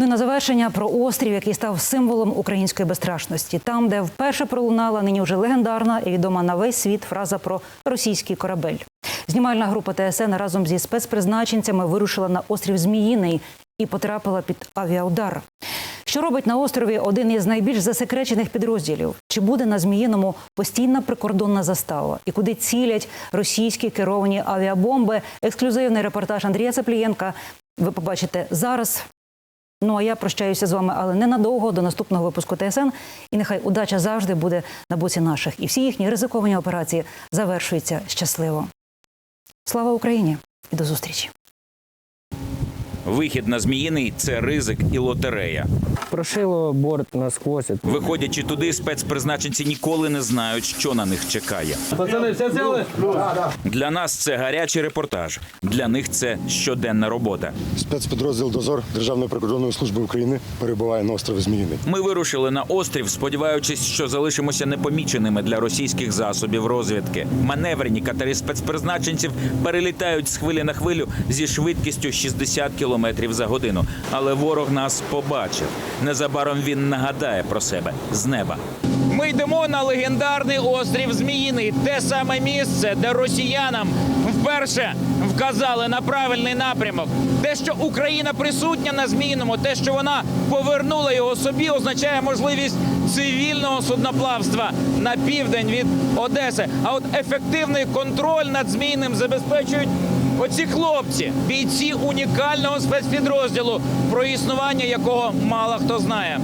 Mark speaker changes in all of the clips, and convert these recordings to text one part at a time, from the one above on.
Speaker 1: Ну на завершення про острів, який став символом української безстрашності. Там, де вперше пролунала нині вже легендарна і відома на весь світ фраза про російський корабель. Знімальна група ТСН разом зі спецпризначенцями вирушила на острів Зміїний і потрапила під авіаудар. Що робить на острові один із найбільш засекречених підрозділів? Чи буде на Зміїному постійна прикордонна застава? І куди цілять російські керовані авіабомби? Ексклюзивний репортаж Андрія Цеплієнка. Ви побачите зараз. Ну а я прощаюся з вами, але ненадовго до наступного випуску ТСН. І нехай удача завжди буде на боці наших. І всі їхні ризиковані операції завершуються щасливо. Слава Україні і до зустрічі!
Speaker 2: Вихід на зміїний це ризик і лотерея.
Speaker 3: Прошило борт насквозь.
Speaker 2: Виходячи туди, спецпризначенці ніколи не знають, що на них чекає.
Speaker 4: Пацани, все взяли?
Speaker 2: Для нас це гарячий репортаж. Для них це щоденна робота.
Speaker 5: Спецпідрозділ Дозор Державної прикордонної служби України перебуває на острові Зміїний.
Speaker 2: Ми вирушили на острів, сподіваючись, що залишимося непоміченими для російських засобів розвідки. Маневрені катери спецпризначенців перелітають з хвилі на хвилю зі швидкістю 60 км за годину. Але ворог нас побачив. Незабаром він нагадає про себе з неба. Ми йдемо на легендарний острів Зміїний, те саме місце, де росіянам вперше вказали на правильний напрямок. Те, що Україна присутня на Зміїному, те, що вона повернула його собі, означає можливість цивільного судноплавства на південь від Одеси. А от ефективний контроль над Зміїним забезпечують. Оці хлопці, бійці унікального спецпідрозділу, про існування якого мало хто знає.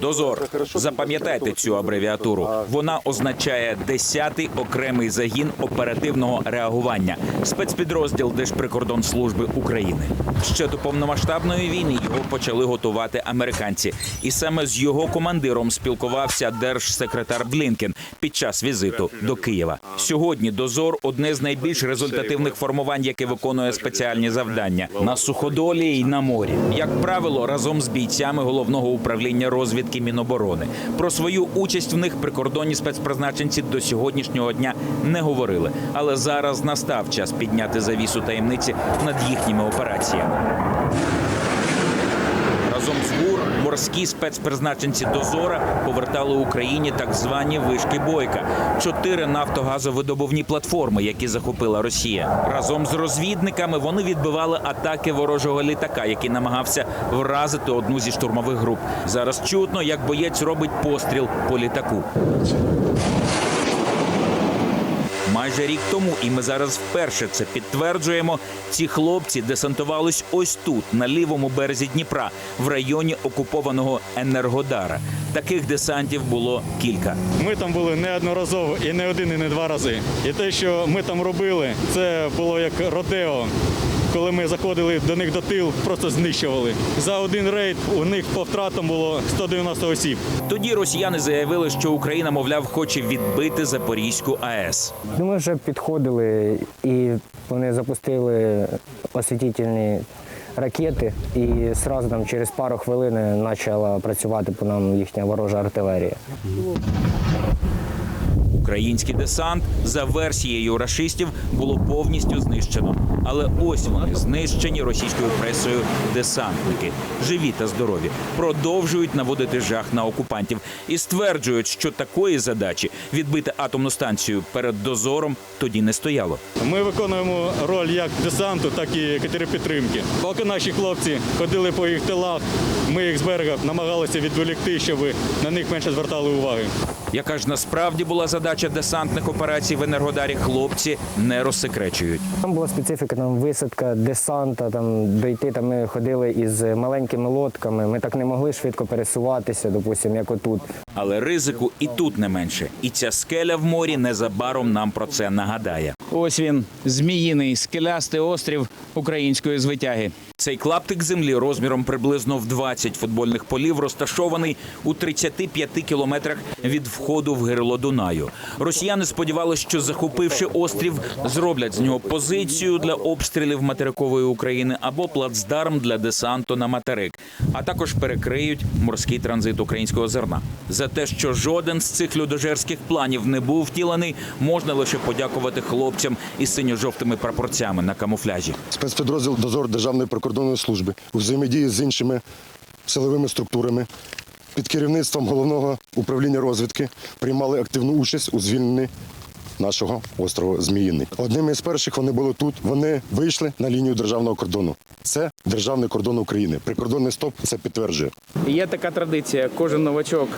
Speaker 2: Дозор. Запам'ятайте цю абревіатуру. Вона означає 10-й окремий загін оперативного реагування, спецпідрозділ Держприкордонслужби України. Ще до повномасштабної війни його почали готувати американці, і саме з його командиром спілкувався держсекретар Блінкен під час візиту до Києва. Сьогодні дозор одне з найбільш результативних формувань, яке виконує спеціальні завдання на суходолі і на морі. Як правило, разом з бійцями головного управління розвідки Міноборони. Про свою участь в них прикордонні спецпризначенці до сьогоднішнього дня не говорили. Але зараз настав час підняти завісу таємниці над їхніми операціями. Разом з ГУР морські спецпризначенці Дозора повертали Україні так звані вишки бойка, чотири нафтогазовидобувні платформи, які захопила Росія. Разом з розвідниками вони відбивали атаки ворожого літака, який намагався вразити одну зі штурмових груп. Зараз чутно, як боєць робить постріл по літаку. Майже рік тому, і ми зараз вперше це підтверджуємо. Ці хлопці десантувались ось тут, на лівому березі Дніпра, в районі окупованого Енергодара. Таких десантів було кілька.
Speaker 4: Ми там були неодноразово і не один, і не два рази. І те, що ми там робили, це було як родео. Коли ми заходили до них до тил, просто знищували. За один рейд у них по втратам було 190 осіб.
Speaker 2: Тоді росіяни заявили, що Україна, мовляв, хоче відбити Запорізьку АЕС.
Speaker 3: Ну, ми вже підходили і вони запустили освітительні ракети, і одразу там через пару хвилин почала працювати по нам їхня ворожа артилерія.
Speaker 2: Український десант за версією рашистів було повністю знищено. Але ось вони знищені російською пресою десантники, живі та здорові, продовжують наводити жах на окупантів і стверджують, що такої задачі відбити атомну станцію перед дозором тоді не стояло.
Speaker 4: Ми виконуємо роль як десанту, так і катеропідтримки. Поки наші хлопці ходили по їх тилах, ми їх з берега намагалися відволікти, щоб на них менше звертали уваги.
Speaker 2: Яка ж насправді була задача десантних операцій в Енергодарі, хлопці не розсекречують.
Speaker 3: Там була специфіка, там висадка десанта, там дойти. Там ми ходили із маленькими лодками. Ми так не могли швидко пересуватися, допустимо, як отут.
Speaker 2: Але ризику і тут не менше. І ця скеля в морі незабаром нам про це нагадає. Ось він, зміїний скелястий острів української звитяги. Цей клаптик землі розміром приблизно в 20 футбольних полів розташований у 35 кілометрах від входу в гирло Дунаю. Росіяни сподівалися, що захопивши острів, зроблять з нього позицію для обстрілів материкової України або плацдарм для десанту на материк, а також перекриють морський транзит українського зерна. За те, що жоден з цих людожерських планів не був втілений, можна лише подякувати хлопцям із синьо-жовтими прапорцями на камуфляжі.
Speaker 5: Спецпідрозділ Дозор Державної прикордонної служби у взаємодії з іншими силовими структурами під керівництвом головного управління розвідки приймали активну участь у звільненні нашого острова Зміїний. Одними з перших вони були тут. Вони вийшли на лінію державного кордону. Це державний кордон України. Прикордонний стоп це підтверджує.
Speaker 6: Є така традиція. Кожен новачок,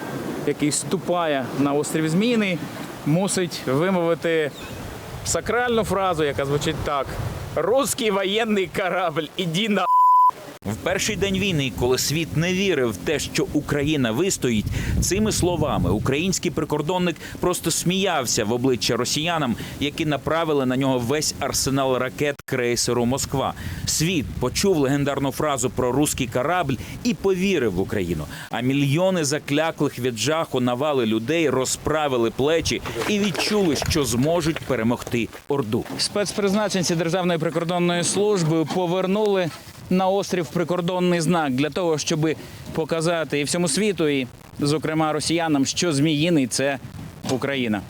Speaker 6: який вступає на острів Зміїний, мусить вимовити сакральну фразу, яка звучить так: Русський воєнний корабль, іди на.
Speaker 2: В перший день війни, коли світ не вірив в те, що Україна вистоїть, цими словами український прикордонник просто сміявся в обличчя росіянам, які направили на нього весь арсенал ракет крейсеру Москва. Світ почув легендарну фразу про руський корабль і повірив в Україну. А мільйони закляклих від жаху навали людей розправили плечі і відчули, що зможуть перемогти орду.
Speaker 6: Спецпризначенці Державної прикордонної служби повернули на острів прикордонний знак для того, щоб показати і всьому світу, і, зокрема, росіянам, що Зміїний це Україна.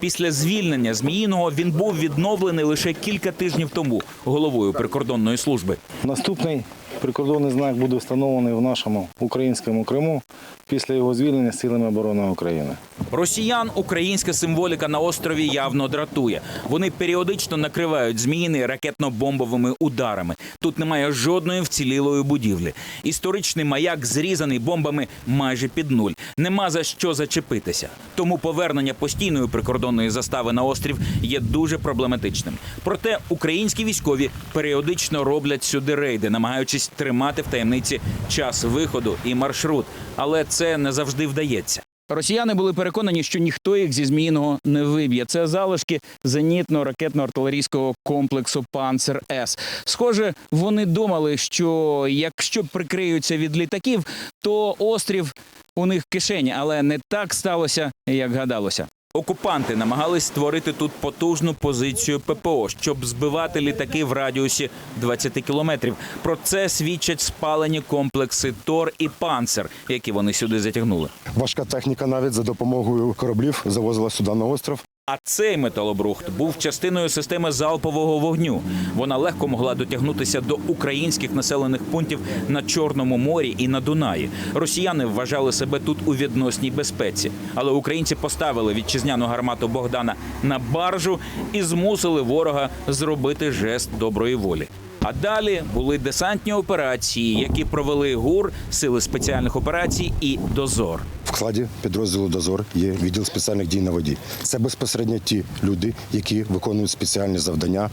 Speaker 2: Після звільнення Зміїного він був відновлений лише кілька тижнів тому головою прикордонної служби.
Speaker 7: Наступний прикордонний знак буде встановлений в нашому українському Криму після його звільнення силами оборони України.
Speaker 2: Росіян українська символіка на острові явно дратує. Вони періодично накривають зміїни ракетно-бомбовими ударами. Тут немає жодної вцілілої будівлі. Історичний маяк зрізаний бомбами майже під нуль. Нема за що зачепитися. Тому повернення постійної прикордонної застави на острів є дуже проблематичним. Проте українські військові періодично роблять сюди рейди, намагаючись тримати в таємниці час виходу і маршрут. Але це не завжди вдається.
Speaker 6: Росіяни були переконані, що ніхто їх зі Зміїного не виб'є. Це залишки зенітно-ракетно-артилерійського комплексу Панцер С. Схоже, вони думали, що якщо прикриються від літаків, то острів у них в кишені, але не так сталося, як гадалося.
Speaker 2: Окупанти намагались створити тут потужну позицію ППО, щоб збивати літаки в радіусі 20 кілометрів. Про це свідчать спалені комплекси Тор і Панцер, які вони сюди затягнули.
Speaker 5: Важка техніка навіть за допомогою кораблів завозила сюди на остров.
Speaker 2: А цей металобрухт був частиною системи залпового вогню. Вона легко могла дотягнутися до українських населених пунктів на Чорному морі і на Дунаї. Росіяни вважали себе тут у відносній безпеці, але українці поставили вітчизняну гармату Богдана на баржу і змусили ворога зробити жест доброї волі. А далі були десантні операції, які провели ГУР, сили спеціальних операцій і дозор.
Speaker 5: В складі підрозділу Дозор є відділ спеціальних дій на воді. Це безпосередньо ті люди, які виконують спеціальні завдання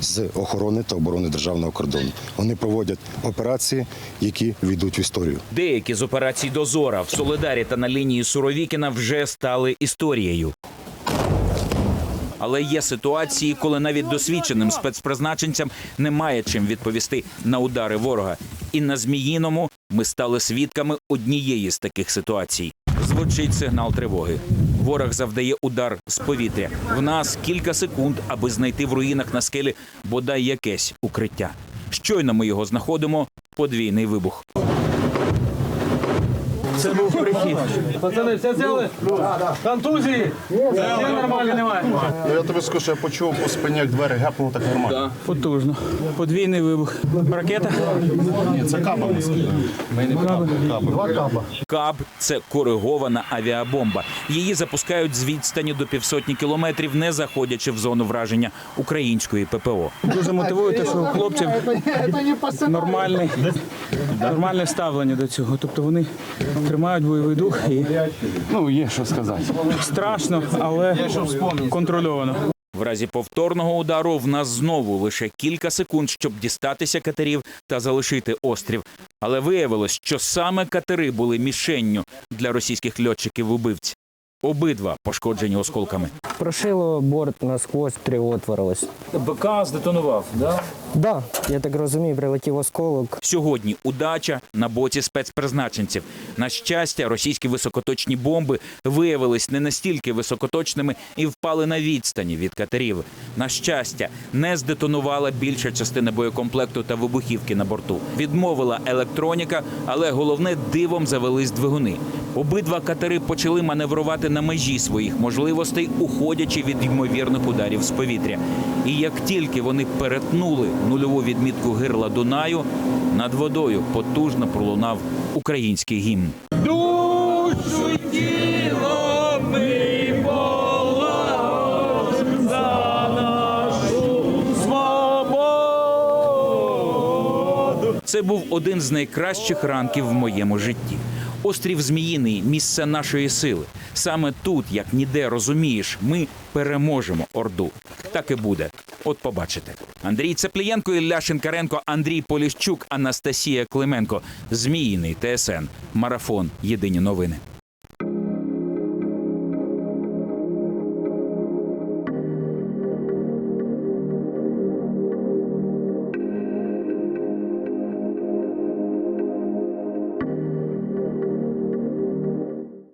Speaker 5: з охорони та оборони державного кордону. Вони проводять операції, які війдуть в історію.
Speaker 2: Деякі з операцій Дозора в Солидарі та на лінії Суровікіна вже стали історією. Але є ситуації, коли навіть досвідченим спецпризначенцям немає чим відповісти на удари ворога. І на Зміїному ми стали свідками однієї з таких ситуацій. Звучить сигнал тривоги. Ворог завдає удар з повітря. В нас кілька секунд, аби знайти в руїнах на скелі бодай якесь укриття. Щойно ми його знаходимо. Подвійний вибух.
Speaker 6: Це був прихід.
Speaker 8: Пацани, все взяли? Контузії? Все нормально, немає.
Speaker 9: Ну, я тобі скажу, що я почув по спині, як двері гепнуло, так нормально.
Speaker 6: Потужно. Подвійний вибух. Ракета.
Speaker 9: Ні, це каба. Два каба.
Speaker 2: Каб це коригована авіабомба. Її запускають з відстані до півсотні кілометрів, не заходячи в зону враження української ППО.
Speaker 6: Дуже мотивує те, що у хлопців нормальне, нормальне ставлення до цього. Тобто вони тримають бойовий дух і ну є що сказати. Страшно, але контрольовано.
Speaker 2: В разі повторного удару в нас знову лише кілька секунд, щоб дістатися катерів та залишити острів. Але виявилось, що саме катери були мішенню для російських льотчиків-убивць. Обидва пошкоджені осколками.
Speaker 3: Прошило борт насквозь, три отворилось.
Speaker 2: БК здетонував, да?
Speaker 3: Да, я так розумію, прилетів осколок.
Speaker 2: Сьогодні удача на боці спецпризначенців. На щастя, російські високоточні бомби виявились не настільки високоточними і впали на відстані від катерів. На щастя, не здетонувала більша частина боєкомплекту та вибухівки на борту. Відмовила електроніка, але головне дивом завелись двигуни. Обидва катери почали маневрувати на межі своїх можливостей, уходячи від ймовірних ударів з повітря. І як тільки вони перетнули нульову відмітку гирла Дунаю, над водою потужно пролунав український гімн. Це був один з найкращих ранків в моєму житті. Острів Зміїний місце нашої сили. Саме тут, як ніде розумієш, ми переможемо Орду. Так і буде. От побачите. Андрій Цеплієнко, Ілля Шинкаренко, Андрій Поліщук, Анастасія Клименко. Зміїний ТСН. Марафон. Єдині новини.